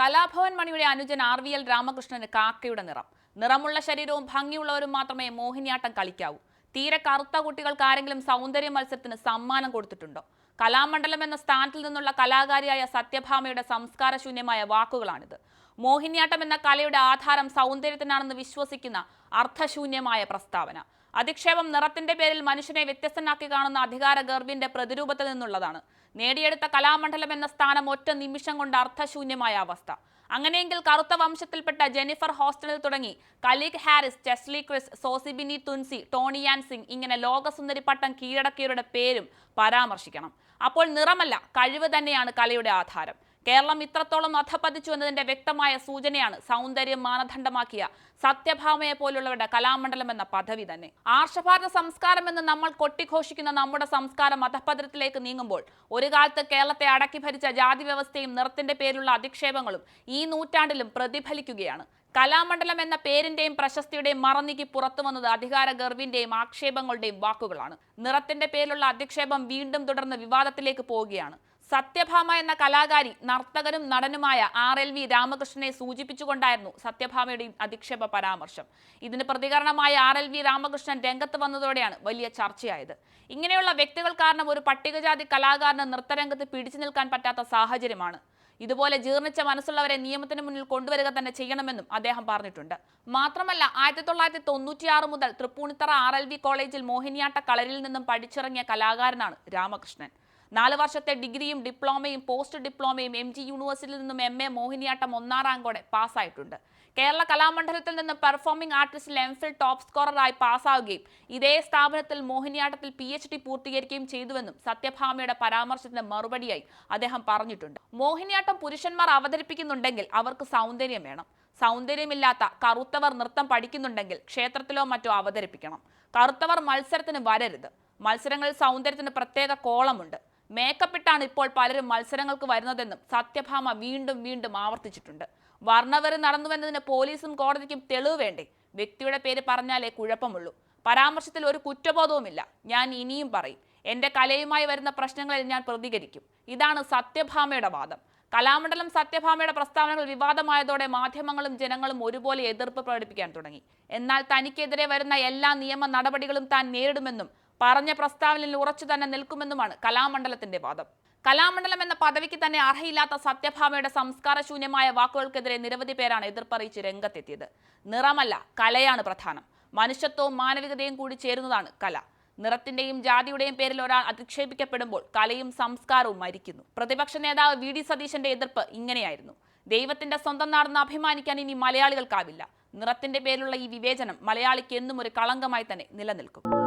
കലാഭവൻ മണിയുടെ അനുജൻ R V L Ramakrishnan കാക്കയുടെ നിറം. നിറമുള്ള ശരീരവും ഭംഗിയുള്ളവരും മാത്രമേ മോഹിനിയാട്ടം കളിക്കാവൂ. തീരെ കറുത്ത കുട്ടികൾക്ക് ആരെങ്കിലും സൗന്ദര്യ മത്സരത്തിന് സമ്മാനം കൊടുത്തിട്ടുണ്ടോ? കലാമണ്ഡലം എന്ന സ്ഥാനത്തിൽ നിന്നുള്ള കലാകാരിയായ സത്യഭാമയുടെ സംസ്കാരശൂന്യമായ വാക്കുകളാണിത്. മോഹിനിയാട്ടം എന്ന കലയുടെ ആധാരം സൗന്ദര്യത്തിനാണെന്ന് വിശ്വസിക്കുന്ന അർത്ഥശൂന്യമായ പ്രസ്താവന. അധിക്ഷേപം നിറത്തിന്റെ പേരിൽ മനുഷ്യനെ വ്യത്യസ്തനാക്കി കാണുന്ന അധികാര ഗർവിന്റെ പ്രതിരൂപത്തിൽ നിന്നുള്ളതാണ്. നേടിയെടുത്ത കലാമണ്ഡലം എന്ന സ്ഥാനം ഒറ്റ നിമിഷം കൊണ്ട് അർത്ഥശൂന്യമായ അവസ്ഥ. അങ്ങനെയെങ്കിൽ കറുത്ത വംശത്തിൽപ്പെട്ട ജെനിഫർ ഹോസ്റ്റലിൽ തുടങ്ങി Kaleigh Garris Cheslie Kryst Zozibini Tunzi Toni Ann Singh ഇങ്ങനെ ലോകസുന്ദരി പട്ടം കീഴടക്കിയവരുടെ പേരും പരാമർശിക്കണം. അപ്പോൾ നിറമല്ല കഴിവ് തന്നെയാണ് കലയുടെ ആധാരം. കേരളം ഇത്രത്തോളം അധപ്പതിച്ചു എന്നതിന്റെ വ്യക്തമായ സൂചനയാണ് സൗന്ദര്യം മാനദണ്ഡമാക്കിയ സത്യഭാമയെ പോലുള്ളവരുടെ കലാമണ്ഡലം എന്ന പദവി തന്നെ. ആർഷഭാരത സംസ്കാരം എന്ന് നമ്മൾ കൊട്ടിഘോഷിക്കുന്ന നമ്മുടെ സംസ്കാരം അധപ്പതനത്തിലേക്ക് നീങ്ങുമ്പോൾ ഒരു കാലത്ത് കേരളത്തെ അടക്കി ഭരിച്ച ജാതി വ്യവസ്ഥയും നിറത്തിന്റെ പേരിലുള്ള അധിക്ഷേപങ്ങളും ഈ നൂറ്റാണ്ടിലും പ്രതിഫലിക്കുകയാണ്. കലാമണ്ഡലം എന്ന പേരിന്റെയും പ്രശസ്തിയുടെയും മറന്നിക്ക് പുറത്തു വന്നത് അധികാര ഗർവിന്റെയും ആക്ഷേപങ്ങളുടെയും വാക്കുകളാണ്. നിറത്തിന്റെ പേരിലുള്ള അധിക്ഷേപം വീണ്ടും തുടർന്ന് വിവാദത്തിലേക്ക് പോവുകയാണ്. സത്യഭാമ എന്ന കലാകാരി നർത്തകനും നടനുമായ ആർ എൽ വി രാമകൃഷ്ണനെ സൂചിപ്പിച്ചുകൊണ്ടായിരുന്നു സത്യഭാമയുടെ അധിക്ഷേപ പരാമർശം. ഇതിന് പ്രതികരണമായി ആർ എൽ വി രാമകൃഷ്ണൻ രംഗത്ത് വന്നതോടെയാണ് വലിയ ചർച്ചയായത്. ഇങ്ങനെയുള്ള വ്യക്തികൾ കാരണം ഒരു പട്ടികജാതി കലാകാരന് നൃത്തരംഗത്ത് പിടിച്ചു നിൽക്കാൻ പറ്റാത്ത സാഹചര്യമാണ്. ഇതുപോലെ ജീർണിച്ച മനസ്സുള്ളവരെ നിയമത്തിന് മുന്നിൽ കൊണ്ടുവരിക തന്നെ ചെയ്യണമെന്നും അദ്ദേഹം പറഞ്ഞിട്ടുണ്ട്. മാത്രമല്ല ആയിരത്തി തൊള്ളായിരത്തി തൊണ്ണൂറ്റിയാറ് മുതൽ തൃപ്പൂണിത്തറ ആർ എൽ വി കോളേജിൽ മോഹിനിയാട്ട കളരിൽ നിന്നും പഠിച്ചിറങ്ങിയ കലാകാരനാണ് രാമകൃഷ്ണൻ. നാല് വർഷത്തെ ഡിഗ്രിയും ഡിപ്ലോമയും പോസ്റ്റ് ഡിപ്ലോമയും എം ജി യൂണിവേഴ്സിറ്റിയിൽ നിന്നും എം എ മോഹിനിയാട്ടം ഒന്നാം റാങ്കോടെ പാസ്സായിട്ടുണ്ട്. കേരള കലാമണ്ഡലത്തിൽ നിന്ന് പെർഫോമിംഗ് ആർട്ടിസ്റ്റിൽ എം ഫിൽ ടോപ്പ് സ്കോററായി പാസ്സാവുകയും ഇതേ സ്ഥാപനത്തിൽ മോഹിനിയാട്ടത്തിൽ പി എച്ച് ഡി പൂർത്തീകരിക്കുകയും ചെയ്തുവെന്നും സത്യഭാമയുടെ പരാമർശത്തിന് മറുപടിയായി അദ്ദേഹം പറഞ്ഞിട്ടുണ്ട്. മോഹിനിയാട്ടം പുരുഷന്മാർ അവതരിപ്പിക്കുന്നുണ്ടെങ്കിൽ അവർക്ക് സൗന്ദര്യം വേണം. സൗന്ദര്യമില്ലാത്ത കറുത്തവർ നൃത്തം പഠിക്കുന്നുണ്ടെങ്കിൽ ക്ഷേത്രത്തിലോ മറ്റോ അവതരിപ്പിക്കണം. കറുത്തവർ മത്സരത്തിന് വരരുത്. മത്സരങ്ങളിൽ സൗന്ദര്യത്തിന് പ്രത്യേക കോളമുണ്ട്. മേക്കപ്പ് ഇട്ടാണ് ഇപ്പോൾ പലരും മത്സരങ്ങൾക്ക് വരുന്നതെന്നും സത്യഭാമ വീണ്ടും വീണ്ടും ആവർത്തിച്ചിട്ടുണ്ട്. വർണവര് നടന്നുവെന്നതിന് പോലീസും കോടതിക്കും തെളിവ് വേണ്ടേ? വ്യക്തിയുടെ പേര് പറഞ്ഞാലേ കുഴപ്പമുള്ളൂ. പരാമർശത്തിൽ ഒരു കുറ്റബോധവുമില്ല. ഞാൻ ഇനിയും പറയും. എന്റെ കലയുമായി വരുന്ന പ്രശ്നങ്ങളിൽ ഞാൻ പ്രതികരിക്കും. ഇതാണ് സത്യഭാമയുടെ വാദം. കലാമണ്ഡലം സത്യഭാമയുടെ പ്രസ്താവനകൾ വിവാദമായതോടെ മാധ്യമങ്ങളും ജനങ്ങളും ഒരുപോലെ എതിർപ്പ് പ്രകടിപ്പിക്കാൻ തുടങ്ങി. എന്നാൽ തനിക്കെതിരെ വരുന്ന എല്ലാ നിയമ നടപടികളും താൻ നേരിടുമെന്നും പറഞ്ഞ പ്രസ്താവനയിൽ ഉറച്ചു തന്നെ നിൽക്കുമെന്നുമാണ് കലാമണ്ഡലത്തിന്റെ വാദം. കലാമണ്ഡലം എന്ന പദവിക്ക് തന്നെ അർഹയില്ലാത്ത സത്യഭാമയുടെ സംസ്കാരശൂന്യമായ വാക്കുകൾക്കെതിരെ നിരവധി പേരാണ് എതിർപ്പറിയിച്ച് രംഗത്തെത്തിയത്. നിറമല്ല കലയാണ് പ്രധാനം. മനുഷ്യത്വവും മാനവികതയും കൂടി ചേരുന്നതാണ് കല. നിറത്തിന്റെയും ജാതിയുടെയും പേരിൽ ഒരാൾ അധിക്ഷേപിക്കപ്പെടുമ്പോൾ കലയും സംസ്കാരവും മരിക്കുന്നു. പ്രതിപക്ഷ നേതാവ് വി. ഡി. സതീശന്റെ എതിർപ്പ് ഇങ്ങനെയായിരുന്നു. ദൈവത്തിന്റെ സ്വന്തം നാടെന്ന് അഭിമാനിക്കാൻ ഇനി മലയാളികൾക്കാവില്ല. നിറത്തിന്റെ പേരിലുള്ള ഈ വിവേചനം മലയാളിക്ക് എന്നും ഒരു കളങ്കമായി തന്നെ നിലനിൽക്കും.